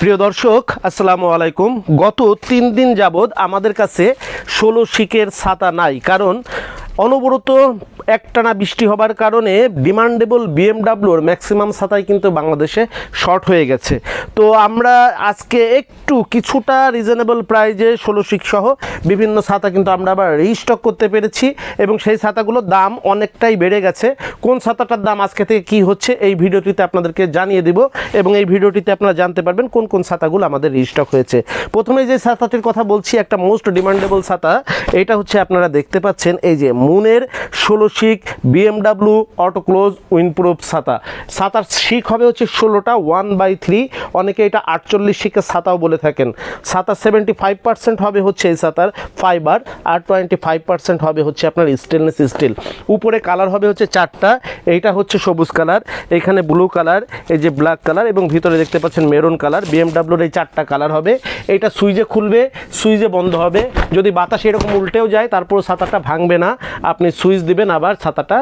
প্রিয় দর্শক, আসসালামু আলাইকুম। গত তিন দিন যাবৎ আমাদের কাছে ষোলো শিখের ছাতা নাই, কারণ অনবরত একটানা বৃষ্টি হবার কারণে ডিমান্ডেবল বিএমডাব্লিউর ম্যাক্সিমাম ছাতাই কিন্তু বাংলাদেশে শর্ট হয়ে গেছে। তো আমরা আজকে একটু কিছুটা রিজনেবল প্রাইজে ষোলো সহ বিভিন্ন ছাতা কিন্তু আমরা আবার রিস্টক করতে পেরেছি এবং সেই ছাতাগুলোর দাম অনেকটাই বেড়ে গেছে। কোন ছাতাটার দাম আজকে থেকে কী হচ্ছে এই ভিডিওটিতে আপনাদেরকে জানিয়ে দিব এবং এই ভিডিওটিতে আপনারা জানতে পারবেন কোন কোন ছাতাগুলো আমাদের রিস্টক হয়েছে। প্রথমে যে ছাতাটির কথা বলছি, একটা মোস্ট ডিমান্ডেবল ছাতা এটা হচ্ছে আপনারা দেখতে পাচ্ছেন, এই যে মুনের ষোলো শিক বিএমডাব্লিউ অটো অটোক্লোজ উইনপ্রুফ ছাতা। ছাতার শিক হবে হচ্ছে ষোলোটা, ওয়ান বাই থ্রি। অনেকে এটা আটচল্লিশ শিকের ছাতাও বলে থাকেন। ছাতা সেভেন্টি ফাইভ পার্সেন্ট হবে হচ্ছে এই ছাতার ফাইবার, আর টোয়েন্টি ফাইভ পার্সেন্ট হবে হচ্ছে আপনার স্টেনলেস স্টিল। উপরে কালার হবে হচ্ছে চারটা, এইটা হচ্ছে সবুজ কালার, এখানে ব্লু কালার, এই যে ব্ল্যাক কালার, এবং ভিতরে দেখতে পাচ্ছেন মেরুন কালার, বিএমডাব্লিউর এই চারটা কালার হবে। এইটা সুইচে খুলবে, সুইচে বন্ধ হবে। যদি বাতাস এরকম উল্টেও যায় তারপর ছাতাটা ভাঙবে না। আপনি সুইচ দিবেন, আবার ছাতাটা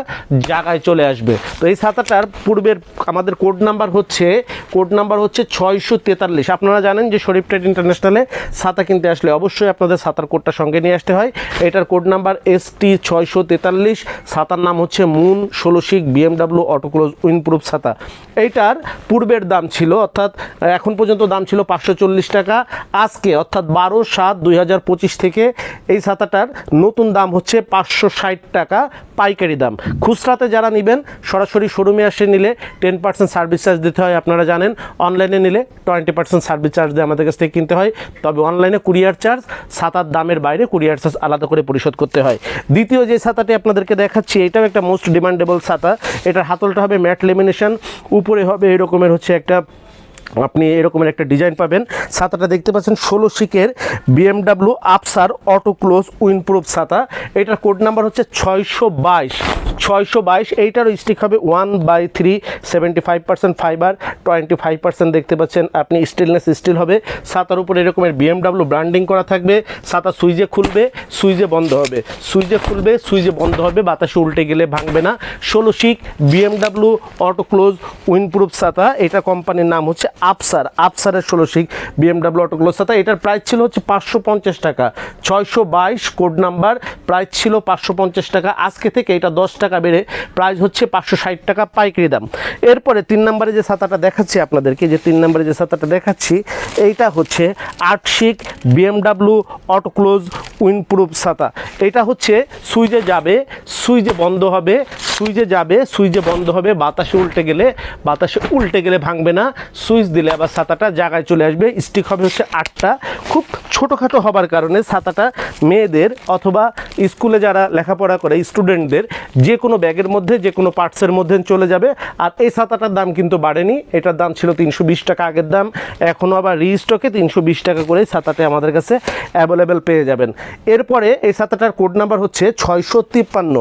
জায়গায় চলে আসবে। তো এই ছাতাটার পূর্বের আমাদের কোড নাম্বার হচ্ছে, কোড নাম্বার হচ্ছে ছয়শো তেতাল্লিশ। আপনারা জানেন যে শরীফ ট্রেড ইন্টারন্যাশনালে ছাতা কিনতে আসলে অবশ্যই আপনাদের ছাতার কোডটা সঙ্গে নিয়ে আসতে হয়। এটার কোড নাম্বার এস টি ছয়শো তেতাল্লিশ, ছাতার নাম হচ্ছে মুন ষোলোশিক বিএমডাব্লিউ অটোক্লোজ উইনপ্রুফ ছাতা। এইটার পূর্বের দাম ছিল, অর্থাৎ এখন পর্যন্ত দাম ছিল পাঁচশো চল্লিশ টাকা। আজকে, অর্থাৎ বারো সাত দুই থেকে এই ছাতাটার নতুন দাম হচ্ছে পাঁচশো ষাট টাকা পাইকারি দাম। খুচরাতে যারা নেবেন, সরাসরি শোরুমে আসে নিলে টেন পার্সেন্ট সার্ভিস চার্জ দিতে হয়, আপনারা জানেন। অনলাইনে নিলে টোয়েন্টি পার্সেন্ট সার্ভিস চার্জ দিয়ে আমাদের কাছ থেকে কিনতে হয়। তবে অনলাইনে কুরিয়ার চার্জ সাতার দামের বাইরে কুরিয়ার চার্জ আলাদা করে পরিশোধ করতে হয়। দ্বিতীয় যে ছাতাটি আপনাদেরকে দেখাচ্ছি, এটাও একটা মোস্ট ডিমান্ডেবল ছাতা এটার হাতলটা হবে ম্যাট লেমিনেশন উপরে হবে এরকমের হচ্ছে একটা আপনি এরকমের একটা ডিজাইন পাবেন। ছাতাটা দেখতে পাচ্ছেন, ষোলো শিকের বিএমডাব্লিউ আপসার অটো ক্লোজ উইনপ্রুফ ছাতা। এটার কোড নাম্বার হচ্ছে ছয়শো বাইশ। ছয়শো বাইশ, এইটারও স্টিক হবে one by three seventy five percent fibre twenty five percent দেখতে পাচ্ছেন আপনি স্টেনলেস স্টিল হবে। ছাতার উপর এরকমের বিএমডাব্লিউ ব্র্যান্ডিং করা থাকবে। ছাতা সুইচে খুলবে, সুইচে বন্ধ হবে। সুইচে খুলবে, সুইচে বন্ধ হবে, বাতাসে উল্টে গেলে ভাঙবে না। ষোলো শিক বিএমডাব্লিউ অটো ক্লোজ উইনপ্রুফ ছাতা, এটা কোম্পানির নাম হচ্ছে আপসার আপসারের ষোলো শিক বিএমডাব্লিউ অটো ক্লোজ ছাতা, এটার প্রাইস ছিল হচ্ছে পাঁচশো পঞ্চাশ টাকা। ছয়শো বাইশ কোড নাম্বার প্রাইস ছিল পাঁচশো পঞ্চাশ টাকা। আজকে থেকে এটা দশ টাকা বেড়ে প্রাইস হচ্ছে পাঁচশো ষাট টাকা পাইকারি দাম। এরপরে তিন নম্বরে যে ছাতাটা দেখাচ্ছি আপনাদেরকে, যে তিন নম্বরে যে ছাতাটা দেখাচ্ছি, এইটা হচ্ছে আটশিক বিএমডাব্লিউ অটো ক্লোজ উইনপ্রুফ ছাতা। এটা হচ্ছে সুইচে যাবে, সুইচে বন্ধ হবে, সুইচে যাবে, সুইচে বন্ধ হবে, বাতাসে উল্টে গেলে, বাতাসে উল্টে গেলে ভাঙবে না, সুইচ দিলে আবার ছাতাটা জায়গায় চলে আসবে, স্টিক হবে হচ্ছে আটটা। খুব ছোটোখাটো হবার কারণে ছাতাটা মেয়েদের অথবা স্কুলে যারা লেখাপড়া করে, স্টুডেন্টদের যে কোনো ব্যাগের মধ্যে, যে কোনো পার্টসের মধ্যে চলে যাবে। আর এই ছাতাটার দাম কিন্তু বাড়েনি। এটার দাম ছিল তিনশো বিশ টাকা আগের দাম। এখনও আবার রিস্টকে তিনশো বিশ টাকা করে ছাতাটা আমাদের কাছে অ্যাভেলেবেল পেয়ে যাবেন। এরপরে এই ছাতাটার কোড নাম্বার হচ্ছে ছয়শো তিপ্পান্ন।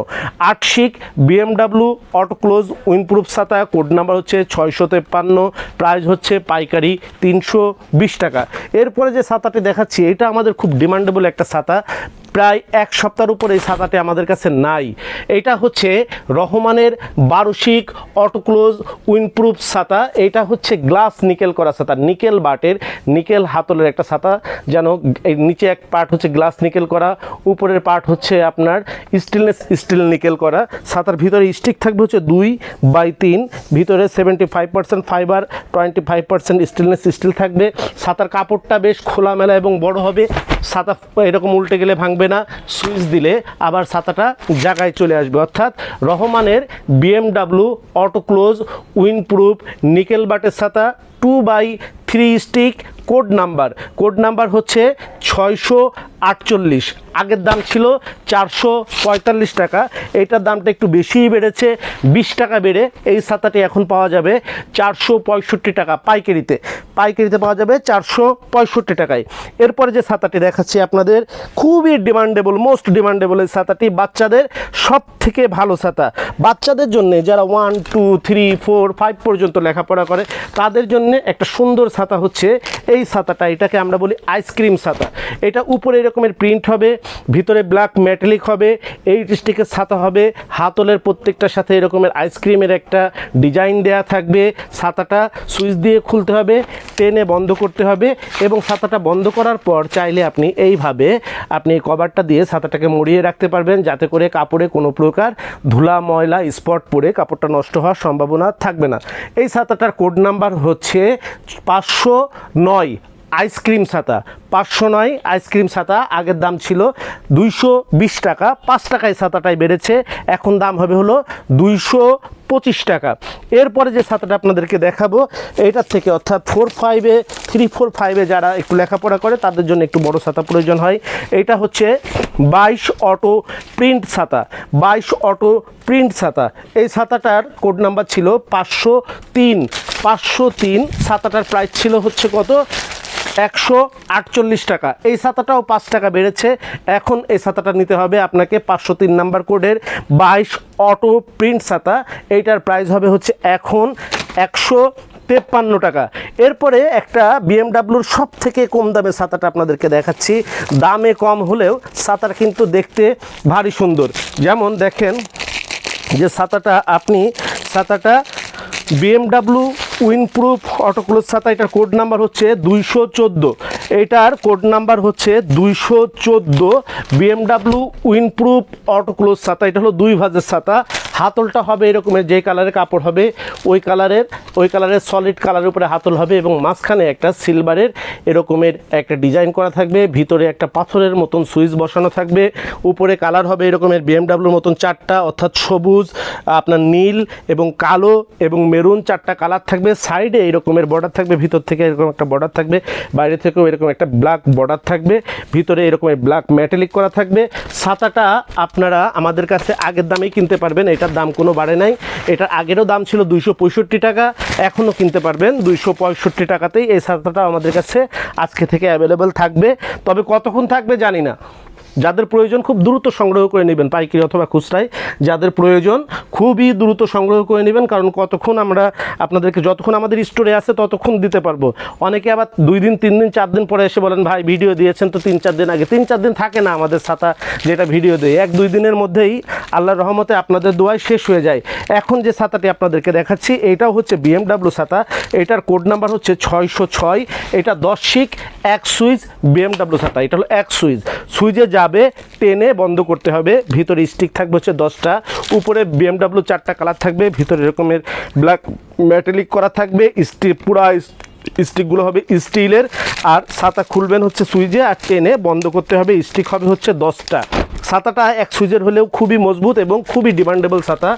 আটশিক বিএমডাব্লিউ অটো ক্লোজ উইনপ্রুফ ছাতা কোড নাম্বার হচ্ছে ছয়শো তিপ্পান্ন। প্রাইস হচ্ছে পাইকারি তিনশো বিশ টাকা। এরপরে যে ছাতাটি দেখাচ্ছি, এটা আমাদের খুব ডিমান্ডেবল একটা ছাতা। প্রায় এক সপ্তাহের উপর এই ছাতাটি আমাদের কাছে নাই। এটা হচ্ছে রহমানের বারোশিক অটোক্লোজ উইনপ্রুফ ছাতা এটা হচ্ছে গ্লাস নিকেল করা ছাতা নিকেল বাটের, নিকেল হাতলের একটা ছাতা যেন নিচে এক পার্ট হচ্ছে গ্লাস নিকেল করা, উপরের পার্ট হচ্ছে আপনার স্টিলনেস স্টিল নিকেল করা। ছাতার ভিতরে স্টিক থাকবে হচ্ছে দুই বাই তিন, ভিতরে seventy five percent fibre, twenty five percent stainless steel থাকবে। ছাতার কাপড়টা বেশ খোলামেলা এবং বড় হবে। ছাতা এরকম উল্টে গেলে ভাঙবে না, সুইচ দিলে আবার ছাতাটা জায়গায় চলে আসবে। অর্থাৎ রহমানের বিএমডাব্লিউ অটো ক্লোজ নিকেল বাটের ছাতা, two by three stick, code number. Code number হচ্ছে ছয়শো আটচল্লিশ। আগের দাম ছিল চারশো পঁয়তাল্লিশ টাকা। এইটার দামটা একটু বেশিই বেড়েছে, বিশ টাকা বেড়ে এই ছাতাটি এখন পাওয়া যাবে চারশো পঁয়ষট্টি টাকা পাইকারিতে। পাইকারিতে পাওয়া যাবে চারশো পঁয়ষট্টি টাকায়। এরপরে যে ছাতাটি দেখাচ্ছি আপনাদের, খুবই ডিমান্ডেবল মোস্ট ডিমান্ডেবল এই ছাতাটি বাচ্চাদের সব থেকে ভালো ছাতা। বাচ্চাদের জন্য যারা one two three four five পর্যন্ত লেখাপড়া করে, তাদের জন্য একটা সুন্দর ছাতা হচ্ছে এই ছাতাটা। এটাকে আমরা বলি আইসক্রিম ছাতা। এটা উপরে এরকমের প্রিন্ট হবে, ভিতরে ব্ল্যাক মেটালিক হবে এইট স্টিকের ছাতা হবে, হাতলের প্রত্যেকটার সাথে এরকমের আইসক্রিমের একটা ডিজাইন দেয়া থাকবে, ছাতাটা সুইচ দিয়ে খুলতে হবে, টেনে বন্ধ করতে হবে এবং ছাতাটা বন্ধ করার পর চাইলে আপনি এইভাবে আপনি কভারটা দিয়ে ছাতাটাকে মুড়িয়ে রাখতে পারবেন, যাতে করে কাপড়ে কোনো প্রকার ধুলা, ময়লা স্পট পড়ে কাপড়টা নষ্ট হওয়ার সম্ভাবনা থাকবে না। এই ছাতাটার কোড নাম্বার হচ্ছে পাঁচশো নয় আইসক্রিম ছাতা। পাঁচশো নয় আইসক্রিম ছাতা, আগের দাম ছিল দুইশো বিশ টাকা। পাঁচ টাকায় ছাতাটাই বেড়েছে, এখন দাম হবে হলো দুইশো পঁচিশ টাকা। এরপরে যে ছাতাটা আপনাদেরকে দেখাবো এইটার থেকে অর্থাৎ ফোর ফাইভে থ্রি ফোর ফাইভে যারা একটু লেখাপড়া করে, তাদের জন্য একটু বড় ছাতা প্রয়োজন হয়। এইটা হচ্ছে বাইশ অটো প্রিন্ট ছাতা। বাইশ অটো প্রিন্ট ছাতা। এই ছাতাটার কোড নাম্বার ছিল পাঁচশো তিন। পাঁচশো তিন, ছাতাটার প্রাইস ছিল হচ্ছে কত? একশো আটচল্লিশ টাকা। এই ছাতাটাও পাঁচ টাকা বেড়েছে। এখন এই ছাতাটা নিতে হবে আপনাকে পাঁচশো তিন নাম্বার কোডের বাইশ অটো প্রিন্ট ছাতা। এইটার প্রাইস হবে হচ্ছে এখন একশো তেপ্পান্ন টাকা। এরপরে একটা বিএমডাব্লুর সব থেকে কম দামে ছাতাটা আপনাদেরকে দেখাচ্ছি। দামে কম হলেও ছাতাটা কিন্তু দেখতে ভারী সুন্দর। যেমন দেখেন যে ছাতাটা আপনি, ছাতাটা বিএমডাব্লু উইনপ্রুফ অটোক্লোজ ছাতা, এটার কোড নাম্বার হচ্ছে দুইশো চোদ্দ। এটার কোড নাম্বার হচ্ছে দুইশো চোদ্দ। বিএমডাব্লিউ উইনপ্রুফ অটোক্লোজ ছাতা, এটা হলো দুই ভাজের ছাতা। হাতলটা হবে এরকমের যে কালারের কাপড় হবে, ওই কালারের ওই কালারের সলিড কালারের উপরে হাতল হবে এবং মাঝখানে একটা সিলভারের এরকমের একটা ডিজাইন করা থাকবে, ভিতরে একটা পাথরের মতন সুইচ বসানো থাকবে, উপরে কালার হবে এরকমের বিএমডাব্লুর মতন চারটা, অর্থাৎ সবুজ, আপনার নীল এবং কালো এবং মেরুন চারটা কালার থাকবে সাইডে এরকমের বর্ডার থাকবে, ভিতর থেকে এরকম একটা বর্ডার থাকবে, বাইরে থেকেও এরকম একটা ব্ল্যাক বর্ডার থাকবে, ভিতরে এরকমের ব্ল্যাক মেটালিক করা থাকবে, ছাতাটা আপনারা আমাদের কাছে আগের দামেই কিনতে পারবেন এটার দাম কোনো বাড়ে নাই। এটার আগেরও দাম ছিল দুইশো পঁয়ষট্টি টাকা, এখনও কিনতে পারবেন দুইশো পঁয়ষট্টি টাকাতেই এই ছাতাটা আমাদের কাছে আজকে থেকে অ্যাভেলেবেল থাকবে। তবে কতক্ষণ থাকবে জানি না। যাদের প্রয়োজন খুব দ্রুত সংগ্রহ করে নেবেন পাইকারি অথবা খুচরায়। যাদের প্রয়োজন খুবই দ্রুত সংগ্রহ করে নেবেন, কারণ কতক্ষণ আমরা আপনাদেরকে, যতক্ষণ আমাদের স্টোরে আছে ততক্ষণ দিতে পারব। অনেকে আবার দুই দিন, তিন দিন, চার দিন পরে এসে বলেন, ভাই, ভিডিও দিয়েছেন তো তিন, চার দিন আগে। তিন, চার দিন থাকে না আমাদের ছাতা যেটা ভিডিও দেয়। এক, দুই দিনের মধ্যেই আল্লাহর রহমতে আপনাদের দোয়ায় শেষ হয়ে যায়। এখন যে ছাতাটি আপনাদেরকে দেখাচ্ছি, এটাও হচ্ছে বিএমডাব্লিউ ছাতা। এটার কোড নাম্বার হচ্ছে ছয়শো ছয়। এটা দশ শিক এক সুইচ বিএমডাব্লিউ ছাতা। এটা হলো এক সুইচ। সুইচে যাবে টেনে বন্ধ করতে হবে। ভিতরে স্টিক থাকবে হচ্ছে দশটা। উপরে বিএমডাব্লিউ চারটা কালার থাকবে। ভিতরে এরকমের ব্ল্যাক ম্যাটেলিক করা থাকবে। স্টিক পুরা স্টিকগুলো হবে স্টিলের আর ছাতা খুলবেন হচ্ছে সুইচে আর টেনে বন্ধ করতে হবে। স্টিক হবে হচ্ছে দশটা। ছাতাটা এক সুইচের হলেও খুবই মজবুত এবং খুবই ডিমান্ডেবল ছাতা।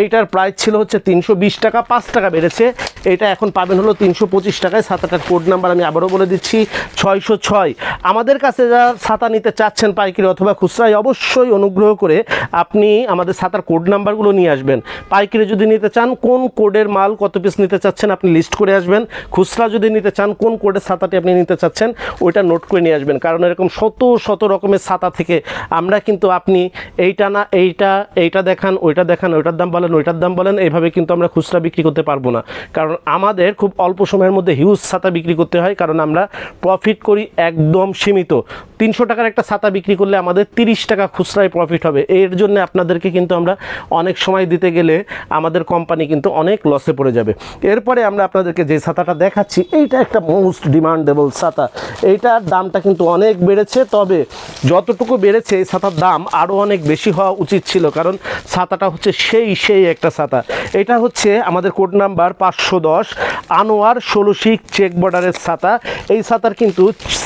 এইটার প্রাইস ছিল হচ্ছে তিনশো বিশ টাকা, পাঁচ টাকা বেড়েছে। এটা এখন পাবেন হলো তিনশো পঁচিশ টাকায়। ছাতাটার কোড নাম্বার আমি আবারও বলে দিচ্ছি, ছয়শো ছয়। আমাদের কাছে যারা ছাতা নিতে চাচ্ছেন পাইকারি অথবা খুচরায়, অবশ্যই অনুগ্রহ করে আপনি আমাদের ছাতার কোড নাম্বারগুলো নিয়ে আসবেন। পাইকারি যদি নিতে চান, কোন কোডের মাল, কত পিস নিতে চাচ্ছেন আপনি লিস্ট করে আসবেন। খুচরা যদি নিতে চান, কোন কোডের ছাতাটি আপনি নিতে চাচ্ছেন, ওইটা নোট করে নিয়ে আসবেন। কারণ এরকম শত শত রকমের ছাতা থেকে আমরা কিন্তু আপনি এইটা না, এইটা এইটা দেখান, ওইটা দেখান, ওইটার দাম বলেন, ওইটার দাম বলেন, এইভাবে কিন্তু আমরা খুচরা বিক্রি করতে পারব না। কারণ আমাদের খুব অল্প সময়ের মধ্যে হিউজ ছাতা বিক্রি করতে হয়, কারণ আমরা প্রফিট করি একদম সীমিত। তিনশো টাকার একটা ছাতা বিক্রি করলে আমাদের তিরিশ টাকা খুচরায় প্রফিট হবে। এর জন্য আপনাদেরকে কিন্তু আমরা অনেক সময় দিতে গেলে আমাদের কোম্পানি কিন্তু অনেক লসে পড়ে যাবে। এরপরে আমরা আপনাদেরকে যে ছাতাটা দেখাচ্ছি, এইটা একটা মোস্ট ডিমান্ডেবল ছাতা। এইটার দামটা কিন্তু অনেক বেড়েছে, তবে যতটুকু বেড়েছে এই ছাতার দাম আরও অনেক বেশি হওয়া উচিত ছিল, কারণ ছাতাটা হচ্ছে সেই সেই একটা ছাতা। এটা হচ্ছে আমাদের কোড নাম্বার পাঁচশো দশ, আনোয়ার ষোলো শিক চেক বর্ডারের ছাতা। এই ছাতার কিন্তু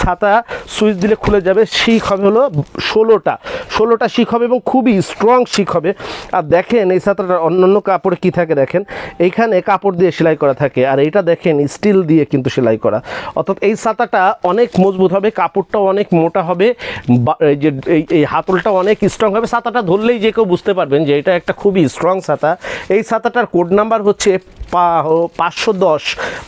ছাতা সুইচ দিলে খুলে যাবে, শিখ হবে হলো ষোলোটা। ষোলোটা শিখ হবে এবং খুবই স্ট্রং শিখ হবে। আর দেখেন এই ছাতাটার অন্যান্য কাপড়ে কী থাকে দেখেন? এইখানে কাপড় দিয়ে সেলাই করা থাকে। আর এইটা দেখেন স্টিল দিয়ে কিন্তু সেলাই করা। অর্থাৎ এই ছাতাটা অনেক মজবুত হবে, কাপড়টাও অনেক মোটা হবে যে এই হাতলটা অনেক স্ট্রং হবে। ছাতাটা ধরলেই যে কেউ বুঝতে পারবেন যে এটা একটা খুবই স্ট্রং ছাতা। এই ছাতাটার কোড নাম্বার হচ্ছে পাঁচশো দশ।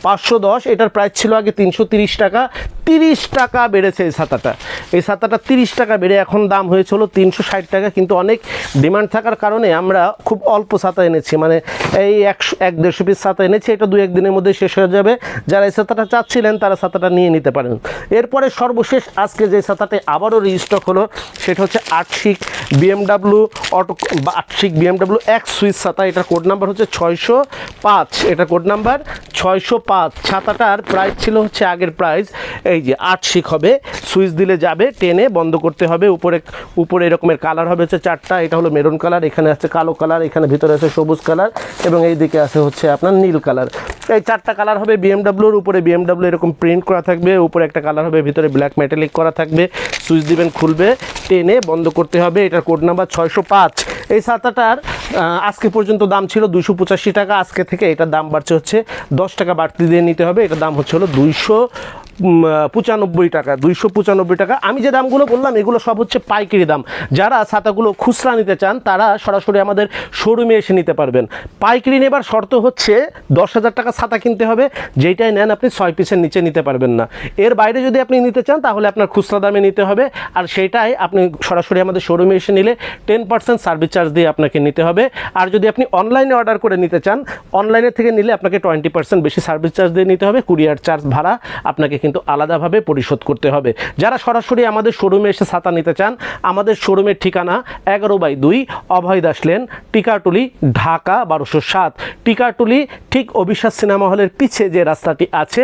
পাঁচশো দশ, এটার প্রাইস ছিল আগে তিনশো তিরিশ টাকা। তিরিশ টাকা বেড়েছে এই ছাতাটা। এই ছাতাটা তিরিশ টাকা বেড়ে এখন দাম হয়েছিল তিনশো ষাট টাকা, কিন্তু অনেক ডিমান্ড থাকার কারণে আমরা খুব অল্প ছাতা এনেছি। মানে এই একশো, এক দেড়শো পিস ছাতা এনেছি, এটা দু একদিনের মধ্যে শেষ হয়ে যাবে। যারা এই ছাতাটা চাচ্ছিলেন, তারা ছাতাটা নিয়ে নিতে পারেন। এরপরে সর্বশেষ আজকে যে ছাতাতে আবারও রিস্টক হলো, সেটা হচ্ছে আটশিক বিএমডাব্লিউ অটো, বা আটশিক বিএমডাব্লিউ এক সুইচ ছাতা। এটার কোড নাম্বার হচ্ছে ছয়শো পাঁচ। এটা কোড নাম্বার ছয়শো পাঁচ। ছাতাটার প্রাইস ছিল হচ্ছে আগের প্রাইস এই যে আটশিক হবে। সুইচ দিলে যাবে, টেনে বন্ধ করতে হবে। উপরে উপরে এরকমের কালার হবে হচ্ছে চারটা। এটা হলো মেরুন কালার, এখানে আছে কালো কালার, এখানে ভিতরে আছে সবুজ কালার এবং এই দিকে আছে হচ্ছে আপনার নীল কালার। এই চারটা কালার হবে বিএমডাব্লিউর উপরে। বিএমডাব্লিউ এরকম প্রিন্ট করা থাকবে, উপরে একটা কালার হবে, ভিতরে ব্ল্যাক মেটালিক করা থাকবে। সুইচ দিবেন, খুলবে, টেনে বন্ধ করতে হবে। এটার কোড নাম্বার ছয়শো পাঁচ। এই ছাতাটার আজকে পর্যন্ত দাম ছিল দুশো পঁচাশি টাকা। আজকে থেকে এটার দাম বাড়ছে হচ্ছে দশ টাকা বাড়তি দিয়ে নিতে হবে। এটার দাম হচ্ছে হলো দুইশো পঁচানব্বই টাকা, দুইশো পঁচানব্বই টাকা। আমি যে দামগুলো বললাম, এগুলো সব হচ্ছে পাইকারি দাম। যারা ছাতাগুলো খুচরা নিতে চান, তারা সরাসরি আমাদের শোরুমে এসে নিতে পারবেন। পাইকারি নেবার শর্ত হচ্ছে, দশ হাজার টাকা ছাতা কিনতে হবে, যেইটাই নেন আপনি ছয় পিসের নিচে নিতে পারবেন না। এর বাইরে যদি আপনি নিতে চান, তাহলে আপনার খুচরা দামে নিতে হবে। আর সেটাই আপনি সরাসরি আমাদের শোরুমে এসে নিলে টেন পার্সেন্ট সার্ভিস চার্জ দিয়ে আপনাকে নিতে হবে। আর যদি আপনি অনলাইনে অর্ডার করে নিতে চান অনলাইনে থেকে নিলে আপনাকে টোয়েন্টি পার্সেন্ট বেশি সার্ভিস চার্জ দিয়ে নিতে হবে। কুরিয়ার চার্জ ভাড়া আপনাকে কিন্তু আলাদাভাবে পরিশোধ করতে হবে। যারা সরাসরি আমাদের শোরুমে এসে ছাতা নিতে চান, আমাদের শোরুমের ঠিকানা এগারো বাই দুই অভয় দাস লেন, টিকাটুলি, ঢাকা বারোশো সাত। টিকাটুলি ঠিক অভিশ্বাস সিনেমা হলের পিছে যে রাস্তাটি আছে,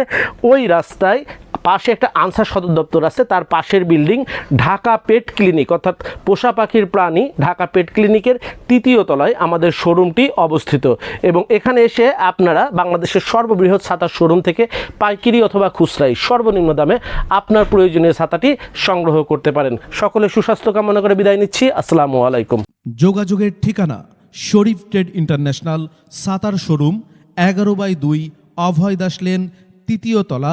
ওই রাস্তায় পাশে একটা আনসার সদর দপ্তর আছে, তার পাশের বিল্ডিং ঢাকা পেট ক্লিনিক, অর্থাৎ পোষা পাখির প্রাণী ঢাকা পেট ক্লিনিকের তৃতীয় তলায় আমাদের শোরুমটি অবস্থিত। এবং এখানে এসে আপনারা বাংলাদেশের সর্ববৃহৎ ছাতার শোরুম থেকে পাইকিরি অথবা খুচরাই সর্বনিম্ন দামে আপনার প্রয়োজনীয় ছাতাটি সংগ্রহ করতে পারেন। সকলে সুস্বাস্থ্য কামনা করে বিদায় নিচ্ছি। আসসালামু আলাইকুম। যোগাযোগের ঠিকানা শরীফ ট্রেড ইন্টারন্যাশনাল সাতার শোরুম এগারো বাই দুই অভয় দাস লেন, তৃতীয় তলা